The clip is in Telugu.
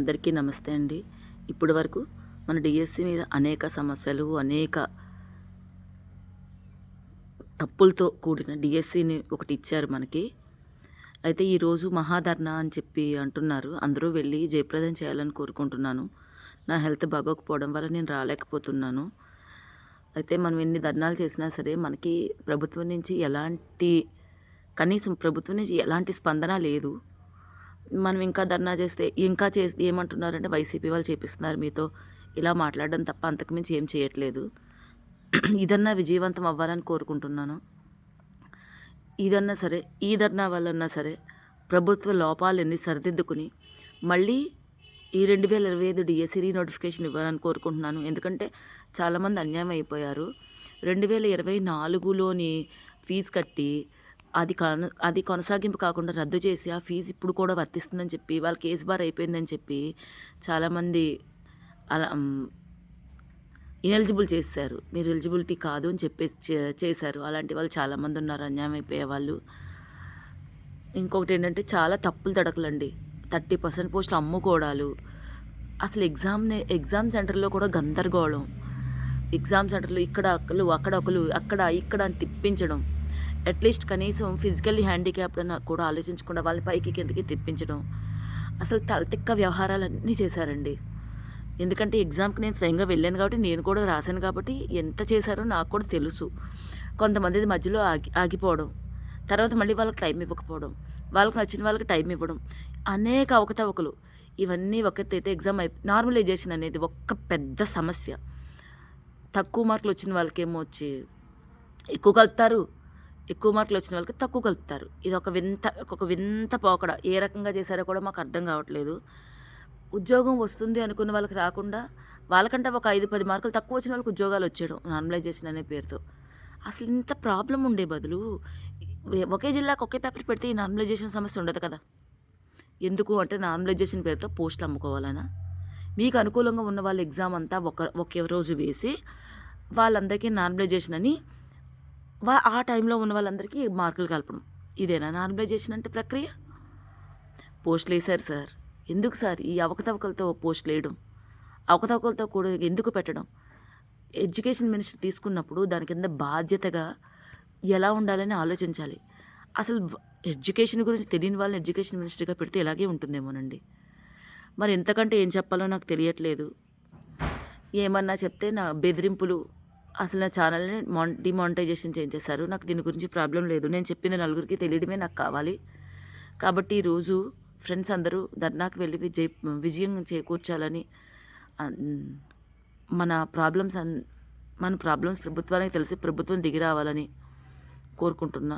అందరికీ నమస్తే అండి. ఇప్పటి వరకు మన డిఎస్సి మీద అనేక సమస్యలు అనేక తప్పులతో కూడిన డిఎస్సిని ఒకటి ఇచ్చారు మనకి. అయితే ఈరోజు మహాధర్ణ అని చెప్పి అంటున్నారు. అందరూ వెళ్ళి జయప్రదం చేయాలని కోరుకుంటున్నాను. నా హెల్త్ బాగోకపోవడం వల్ల నేను రాలేకపోతున్నాను. అయితే మనం ఎన్ని ధర్నాలు చేసినా సరే మనకి ప్రభుత్వం నుంచి ఎలాంటి కనీసం ప్రభుత్వం నుంచి ఎలాంటి స్పందన లేదు. మనం ఇంకా ధర్నా చేస్తే ఇంకా చేసి ఏమంటున్నారంటే వైసీపీ వాళ్ళు చేపిస్తున్నారు మీతో. ఇలా మాట్లాడడం తప్ప అంతకుమించి ఏం చేయట్లేదు. ఇదన్నా విజయవంతం అవ్వాలని కోరుకుంటున్నాను. ఇదన్నా సరే ఈ ధర్నా వల్లన్నా సరే ప్రభుత్వ లోపాలన్నీ సరిదిద్దుకుని మళ్ళీ ఈ రెండు వేల ఇరవై ఐదు డిఎస్సి నోటిఫికేషన్ ఇవ్వాలని కోరుకుంటున్నాను. ఎందుకంటే చాలామంది అన్యాయం అయిపోయారు. రెండు వేల ఇరవై నాలుగులోని ఫీజు కట్టి అది కొన అది కొనసాగింపు కాకుండా రద్దు చేసి ఆ ఫీజు ఇప్పుడు కూడా వర్తిస్తుందని చెప్పి వాళ్ళ కేసు బార్ అయిపోయిందని చెప్పి చాలామంది అలా ఇనెలిజిబుల్ చేశారు. మీరు ఎలిజిబిలిటీ కాదు అని చెప్పేసి చే- చేశారు. అలాంటి వాళ్ళు చాలామంది ఉన్నారు అన్యాయం అయిపోయే వాళ్ళు. ఇంకొకటి ఏంటంటే చాలా తప్పులు తడకలండి. థర్టీ పర్సెంట్ పోస్టులు అమ్ముకోవడాలు అసలు ఎగ్జామ్నే ఎగ్జామ్ సెంటర్లో కూడా గందరగోళం. ఎగ్జామ్ సెంటర్లో ఇక్కడ ఒకరు అక్కడ ఒకరు అక్కడ ఇక్కడ అని తిప్పించడం. అట్లీస్ట్ కనీసం ఫిజికల్లీ హ్యాండిక్యాప్డ్ అని కూడా ఆలోచించకుండా వాళ్ళని పైకి కిందకి తిప్పించడం. అసలు తలతిక్క వ్యవహారాలన్నీ చేశారండి. ఎందుకంటే ఎగ్జామ్కి నేను స్వయంగా వెళ్ళాను కాబట్టి నేను కూడా రాశాను కాబట్టి ఎంత చేశారో నాకు కూడా తెలుసు. కొంతమంది మధ్యలో ఆగి ఆగిపోవడం. తర్వాత మళ్ళీ వాళ్ళకి టైం ఇవ్వకపోవడం. వాళ్ళకి నచ్చిన వాళ్ళకి టైం ఇవ్వడం. అనేక అవకతవకలు. ఇవన్నీ ఒకతైతే అయితే ఎగ్జామ్ అయి నార్మలైజేషన్ అనేది ఒక్క పెద్ద సమస్య. తక్కువ మార్కులు వచ్చిన వాళ్ళకేమో వచ్చి ఎక్కువ కలుపుతారు. ఎక్కువ మార్కులు వచ్చిన వాళ్ళకి తక్కువ కలుపుతారు. ఇది ఒక వింత ఒక వింత పోకడ. ఏ రకంగా చేశారో కూడా మాకు అర్థం కావట్లేదు. ఉద్యోగం వస్తుంది అనుకున్న వాళ్ళకి రాకుండా వాళ్ళకంటే ఒక ఐదు పది మార్కులు తక్కువ వచ్చిన వాళ్ళకి ఉద్యోగాలు వచ్చేయడం నార్మలైజేషన్ అనే పేరుతో. అసలు ఇంత ప్రాబ్లం ఉండే బదులు ఒకే జిల్లాకు ఒకే పేపర్ పెడితే ఈ నార్మలైజేషన్ సమస్య ఉండదు కదా? ఎందుకు అంటే నార్మలైజేషన్ పేరుతో పోస్టులు అమ్ముకోవాలనా? మీకు అనుకూలంగా ఉన్న వాళ్ళ ఎగ్జామ్ అంతా ఒక ఒకే రోజు వేసి వాళ్ళందరికీ నార్మలైజేషన్ అని ఆ టైంలో ఉన్న వాళ్ళందరికీ మార్కులు కలపడం. ఇదేనా నార్మలైజేషన్ అంటే ప్రక్రియ? పోస్టులు వేశారు సార్. ఎందుకు సార్ ఈ అవకతవకలతో పోస్టులు వేయడం? అవకతవకలతో కూడా ఎందుకు పెట్టడం? ఎడ్యుకేషన్ మినిస్టర్ తీసుకున్నప్పుడు దాని కింద బాధ్యతగా ఎలా ఉండాలని ఆలోచించాలి. అసలు ఎడ్యుకేషన్ గురించి తెలియని వాళ్ళని ఎడ్యుకేషన్ మినిస్టర్గా పెడితే ఇలాగే ఉంటుందేమోనండి. మరి ఎంతకంటే ఏం చెప్పాలో నాకు తెలియట్లేదు. ఏమన్నా చెప్తే నా బెదిరింపులు అసలు నా ఛానల్ని మాన్ డిమానిటైజేషన్ చేయించేశారు. నాకు దీని గురించి ప్రాబ్లం లేదు. నేను చెప్పింది నలుగురికి తెలియడమే నాకు కావాలి. కాబట్టి ఈరోజు ఫ్రెండ్స్ అందరూ ధర్నాకు వెళ్ళి విజయ విజయం చేకూర్చాలని మన ప్రాబ్లమ్స్ అన్ మన ప్రాబ్లమ్స్ ప్రభుత్వానికి తెలిసి ప్రభుత్వం దిగి రావాలని కోరుకుంటున్నా.